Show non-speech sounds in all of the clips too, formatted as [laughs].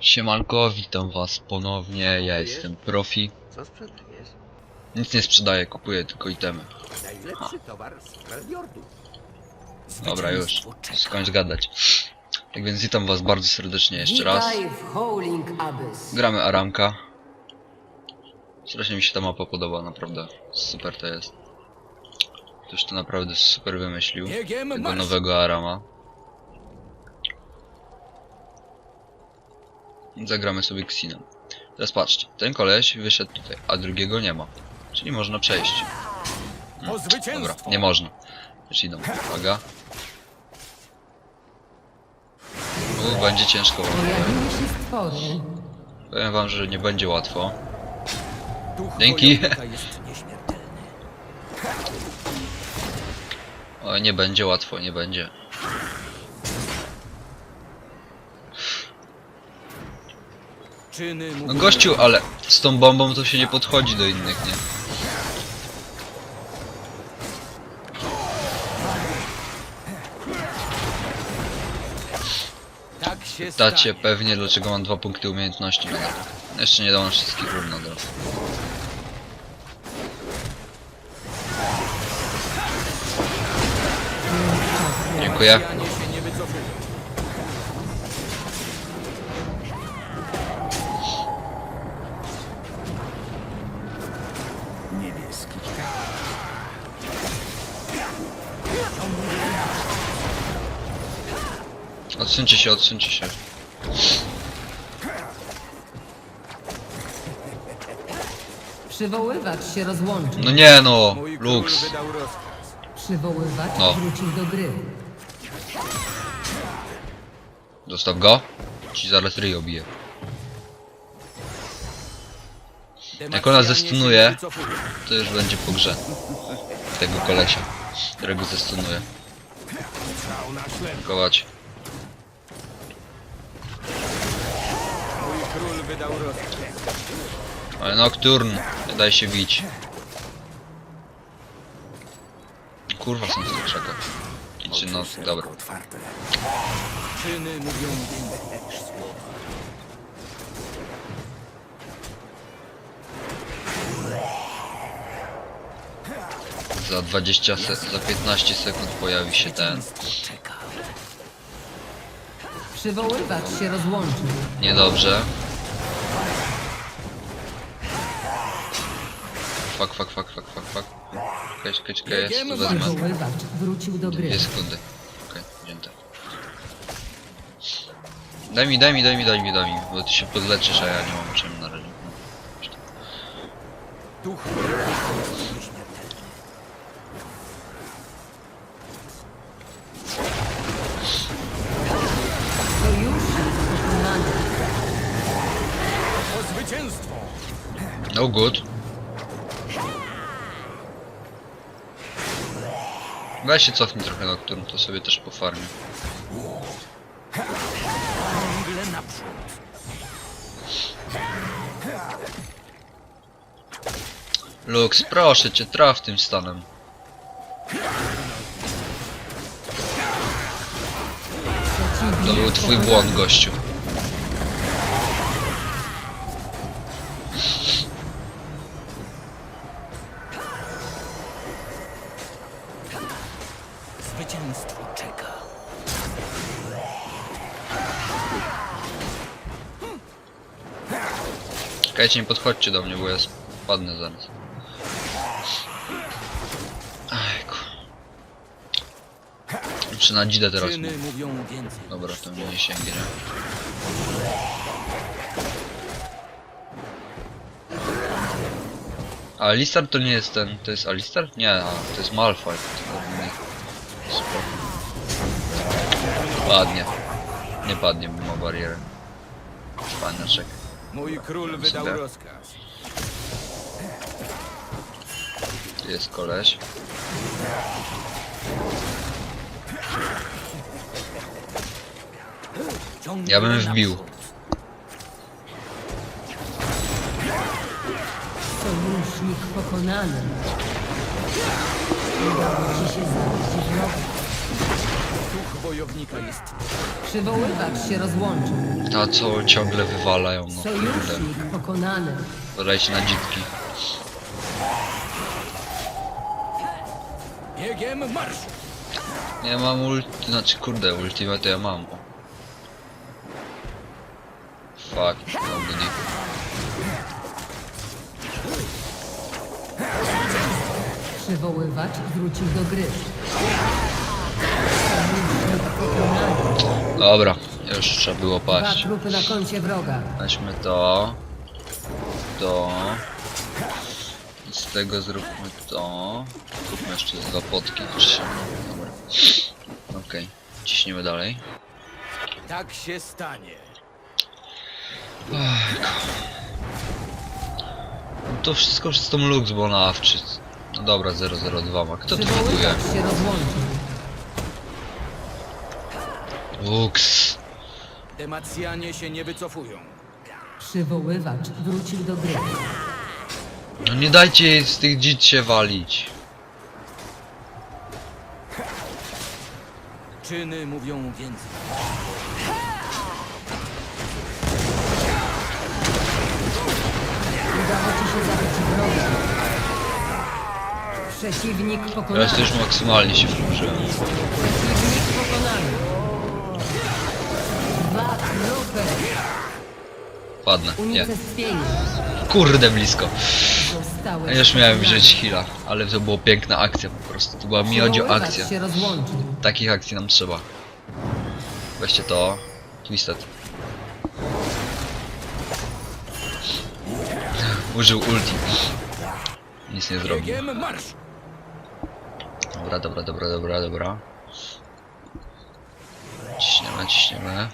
Siemanko, witam was ponownie, ja jestem Profi. Co sprzedajesz? Nic nie sprzedaję, kupuję tylko itemy. Najlepszy towar z. Dobra, już, skończ gadać. Tak więc witam was bardzo serdecznie jeszcze raz. Witaj w Howling Abyss. Gramy Aramka. Strasznie mi się ta mapa podoba, naprawdę. Super to jest. Ktoś to naprawdę super wymyślił. Tego nowego Arama. Zagramy sobie Xinem. Teraz patrzcie, ten koleś wyszedł tutaj, a drugiego nie ma. Czyli można przejść. Po Dobra, nie można. Już idą, uwaga. U, będzie ciężko. Powiem wam, że nie będzie łatwo. Dzięki. O, nie będzie łatwo, nie będzie. No gościu, ale z tą bombą to się nie podchodzi do innych, nie? Tak się Dacie pewnie dlaczego mam dwa punkty umiejętności na to. Jeszcze nie dałem wszystkich run na drodze. Dziękuję. Odsuńcie się, odsuńcie się. Przywoływacz się rozłączył. No nie no, Mój król Lux. wydał rozkaz. Przywoływacz No. wrócił do gry. Zostaw go. Ci zaraz ryj bije. Jak ona zestunuje, to już będzie po grze. Tego kolesia, którego zestunuje. Kować. Wydał rozkaz. Ale Nocturne, daj się bić. Kurwa są krzakach. I czy no, dobra. Czyny mówią więcej niż słowa. Za 20 se za 15 sekund pojawi się ten. Przywoływacz się rozłączył. Niedobrze. Fuck, fuck, fuck, fuck, fuck, fuck. Czekaj, czekaj, czekaj, ja ci to wezmę. Przywoływacz wrócił do gry. Dwie sekundy. Okej, wzięte. Daj mi, daj mi, daj mi, daj mi, daj mi, bo ty się podleczysz, a ja nie mam czym na razie. Duch! No good. Weź się cofnij trochę Nocturne, to sobie też. Ciągle naprzód. Lux, proszę cię, traf tym stanem. To był twój błąd, gościu. Czekajcie, nie podchodźcie do mnie, bo ja spadnę zaraz. Ajku. Czy na dzidę teraz więcej. Dobra, to mnie nie sięgnie. A Alistar to nie jest ten, to jest Alistar? Nie, a, to jest Malfoy. Padnie. Nie padnie, bo ma barierę. Paniaczek. Mój król wydał Sobie. rozkaz. Jest koleś. Ciągle Ja bym wbił. Sojusznik pokonany. Udało ci się zabić wroga. Duch wojownika jest Przywoływacz się rozłączył. A co ciągle wywalają, no kurde. Sojusznik pokonany. Podajcie na dzitki. biegiem marszu. Nie mam ulti, znaczy kurde, ultimate to ja mam. Fuck, nigdy nie. Przywoływacz wrócił do gry. Dobra, już trzeba było Dwa paść. trupy na koncie wroga. Weźmy to. To. I z tego zróbmy to. Zróbmy jeszcze dwa potki. Dobra. Okej. Ciśniemy dalej. Tak się stanie. No To wszystko przez tą lux bonawczy. No dobra, 002 ma. Kto tu buduje? Przywoływacz się rozłączył. Lux. Demacjanie się nie wycofują. Przywoływacz wrócił do gry. No nie dajcie jej z tych dzit się walić. Czyny mówią więcej. Udało ci się zabić wroga. Przeciwnik pokonany. Teraz to już maksymalnie się wkurzyłem. Padnę. Nie. Kurde blisko. Ja już miałem wziąć heal'a, ale to była piękna akcja po prostu. To była miodzio akcja. Takich akcji nam trzeba. Weźcie to. Twisted. Użył ulti. Nic nie zrobił. Dobra, dobra, dobra, dobra, dobra. Ciśniemy, ciśniemy.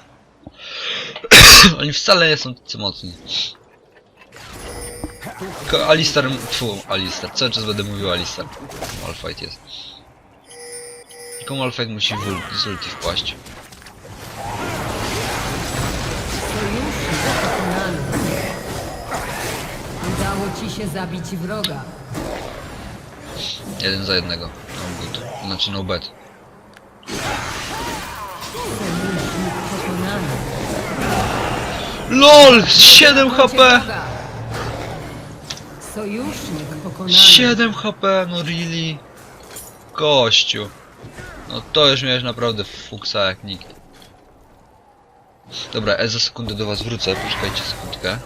[laughs] Oni wcale nie są tacy mocni. Tylko Alistar, tfu, Alistar, cały czas będę mówił Alistar. Malfight jest. Tylko Malfight musi w z ulti wpaść. Udało ci się zabić wroga. Jeden za jednego. No good. Znaczy no bet. LOL! 7 HP! Wroga. Sojusznik pokonany. 7 HP, no really? Gościu. No to już miałeś naprawdę fuksa jak nikt. Dobra, e za sekundę do was wrócę, poczekajcie sekundkę.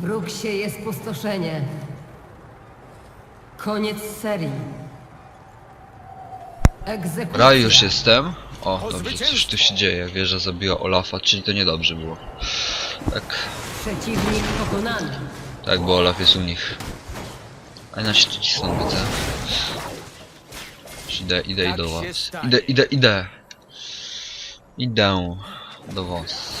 Wróg sieje spustoszenie. Koniec serii. Egzekucja. Raj już jestem. O, dobrze, coś tu się dzieje. Wieża zabiła Olafa, czyli to niedobrze było. Tak, Przeciwnik pokonany. tak, bo Olaf jest u nich. A ja się tu cisną, widzę. Idę, idę i Tak do was. Idę, idę, idę. Idę do was.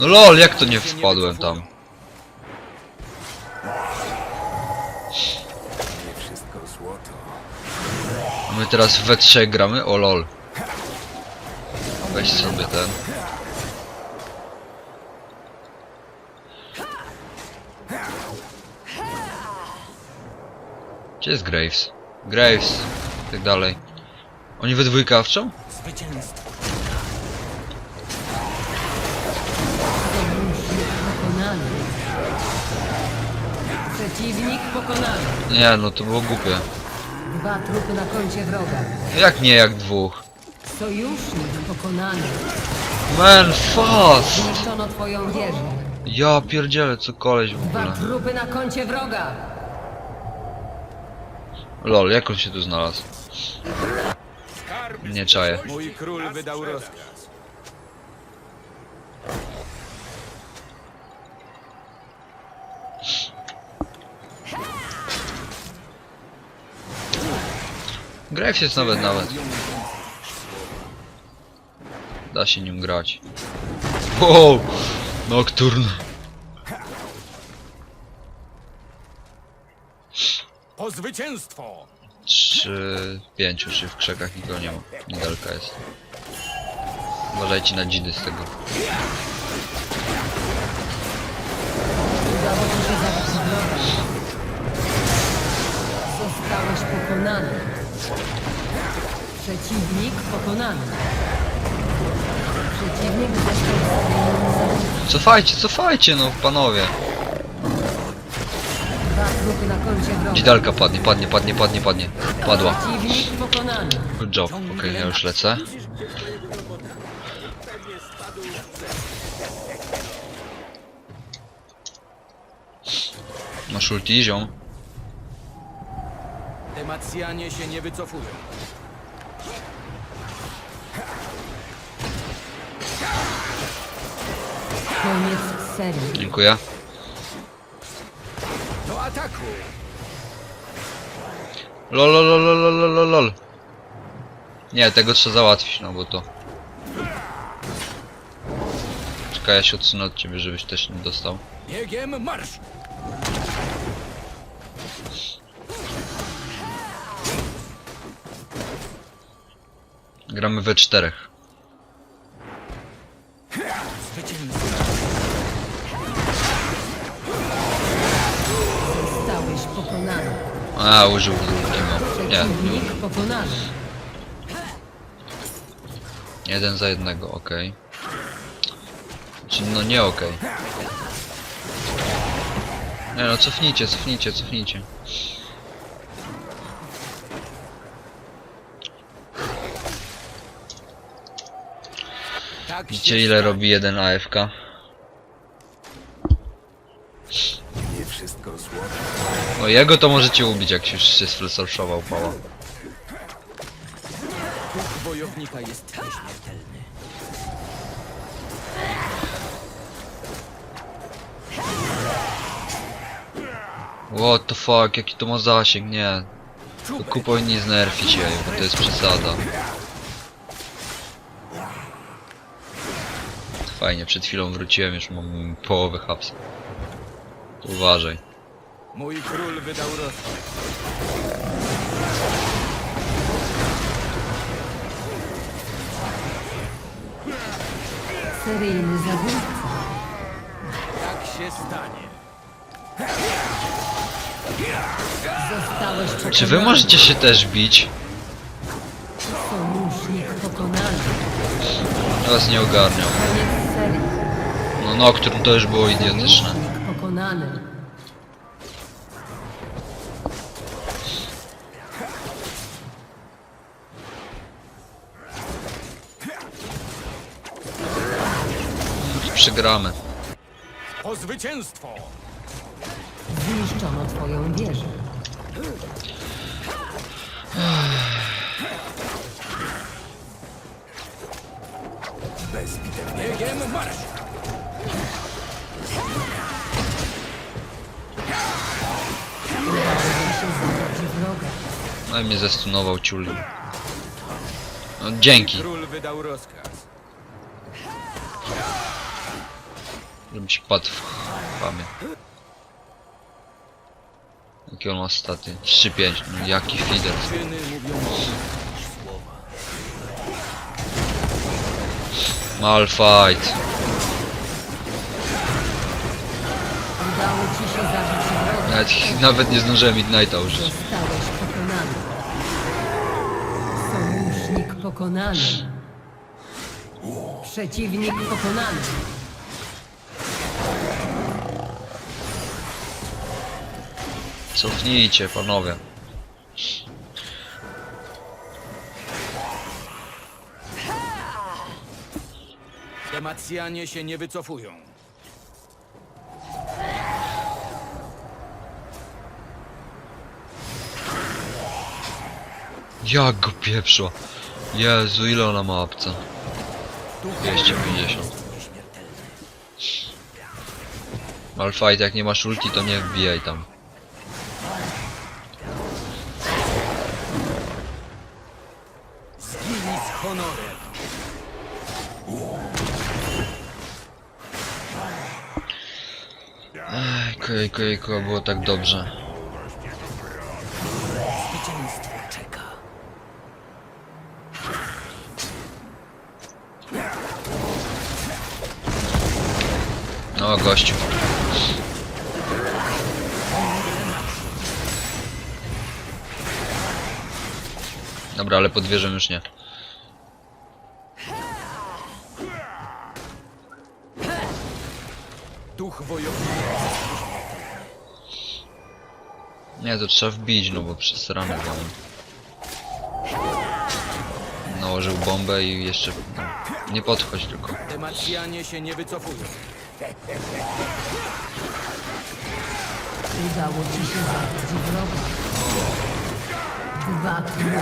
No lol, jak to nie wpadłem tam? A my teraz we trzech gramy? O lol. Weź sobie ten. Gdzie jest Graves? Graves. Tak dalej. Oni we? Zwycięstwo. Przeciwnik pokonany. Nie, no to było głupie. Dwa trupy na koncie wroga. Jak nie, jak dwóch? Sojusznik pokonany. Man, fast! Zniszczono twoją wieżę. Ja pierdzielę, co koleś w Dwa ogóle. trupy na koncie wroga. Lol, jak on się tu znalazł? Nie czaję. Mój król wydał rozkaz. Jest nawet, nawet. Da się nim grać. Wow! Nocturne. zwycięstwo! Trzy, pięciu, czy w krzakach nikogo nie ma. Niedaleka jest. Uważajcie na dzidy z tego. Udało ci się zabić wroga. Zostałeś pokonany. Przeciwnik pokonany. Przeciwnik został. Cofajcie, cofajcie, no panowie. Dwa trupy na koncie wroga. Dzidalka padnie, padnie, padnie, padnie, padnie. Padła. Przeciwnik pokonany. Good job. Okej, ja już lecę. Masz ulti, ziom? Demacjanie się nie wycofują. Koniec serii. Dziękuję. Do ataku! Lol, lol, lol, lol, lol, lol, lol. Nie, tego trzeba załatwić, no bo to... Czekaj, ja się odsunę od ciebie, żebyś też nie dostał. Biegiem marsz! Gramy we czterech. Zostałeś pokonany. A, użył ultiego. Nie, nie użył. pokonany. Jeden za jednego, okej. Znaczy, no nie okej. Nie no, cofnijcie, cofnijcie, cofnijcie. Tak Widzicie się ile robi jeden AFK? Nie wszystko złoto. No jego to możecie ubić jak się już się sflesoszował pała. Duch wojownika jest nieśmiertelny. What the fuck, jaki to ma zasięg, nie. To ku powinni znerfić jej, bo to jest przesada. Fajnie, przed chwilą wróciłem, już mam połowę hapsa. To Uważaj. Mój król wydał rozkaz. Seryjny zabójca. Tak się stanie. Zostałeś pokonany. Czy wy możecie się też bić? Sojusznik pokonany. Was nie ogarniam. No Nocturne to już było idiotyczne. Pokonany. Przegramy. Po zwycięstwo! Zniszczono twoją wieżę. No i mnie zestunował ciul. No dzięki, Król wydał rozkaz. żebym ci padł w pamię. Jakie on ma staty? 3-5, no jaki feeder. Czyny mówią więcej niż słowa. Malfight. Udało ci się zabić wroga. Nawet, nawet nie zdążyłem Ignite'a użyć. Pokonany. Przeciwnik pokonany. Cofnijcie, panowie. Demacjanie się nie wycofują. Jak go pieprzło. Jezu, ile ona ma? Duch 250. jest nieśmiertelny. Malfight, jak nie masz ulti, to nie wbijaj tam. Zginij z honorem. Ej, kojejku, było tak dobrze. Gościu. Dobra, ale pod wieżą już nie. Duch wojownika. Nie, to trzeba wbić, no bo przez rany byłem. Nałożył bombę i jeszcze... No, nie podchodź tylko. Demacjanie się nie wycofują. Udało ci się zabić wroga. Dwa trupy.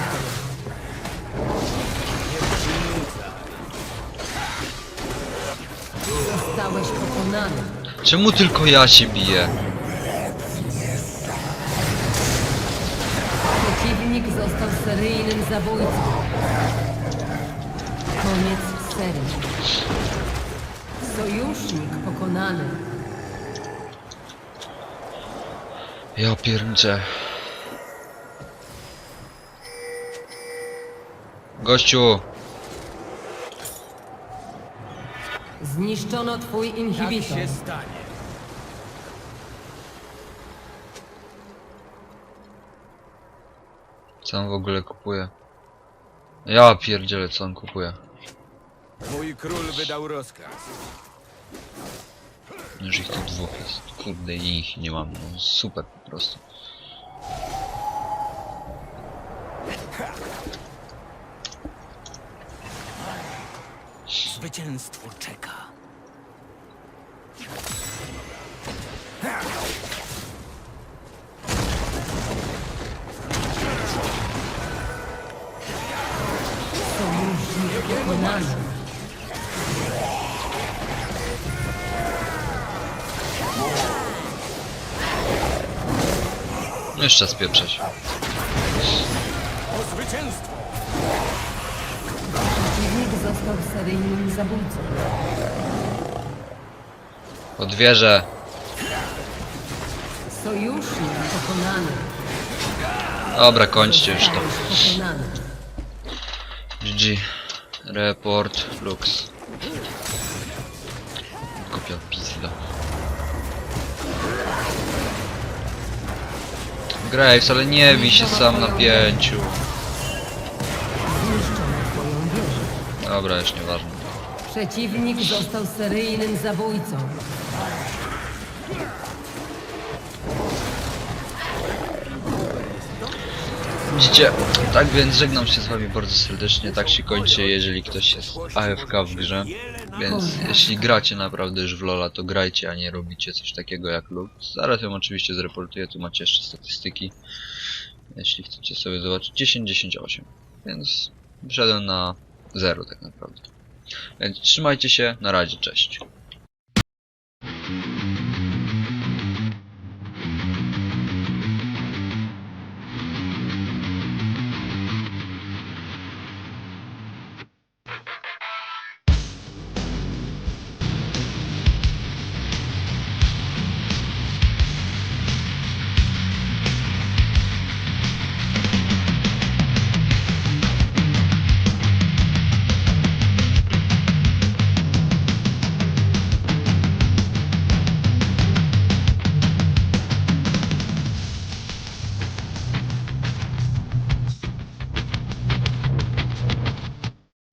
Zostałeś pokonany. Czemu tylko ja się biję? Przeciwnik został seryjnym zabójcą. Koniec serii. Sojusznik pokonany. Ja pierniczę. Gościu! Zniszczono twój Tak inhibitor. się stanie. Co on w ogóle kupuje? Ja pierdzielę co on kupuje. Mój król wydał rozkaz. Już ich tu dwóch jest. Kurde i ich nie mam. No, super po prostu. Zwycięstwo czeka. Sojusznik pokonany. Jeszcze spieprzeć. O zwycięstwo! Przeciwnik został seryjnym zabójcą. Pod wieżę. Sojusznik pokonany. Dobra, kończcie już to. Pokonany. GG. Report Lux. Graves, ale nie bij się sam na pięciu. Dobra, już nieważne. Przeciwnik został seryjnym zabójcą. Widzicie, tak więc żegnam się z wami bardzo serdecznie, tak się kończy, jeżeli ktoś jest AFK w grze. Więc jeśli gracie naprawdę już w LoLa, to grajcie, a nie robicie coś takiego jak Lux. Zaraz ją oczywiście zreportuję, tu macie jeszcze statystyki. Jeśli chcecie sobie zobaczyć, 10, 10, 8. Więc wyszedłem na 0 tak naprawdę. Więc trzymajcie się, na razie, cześć.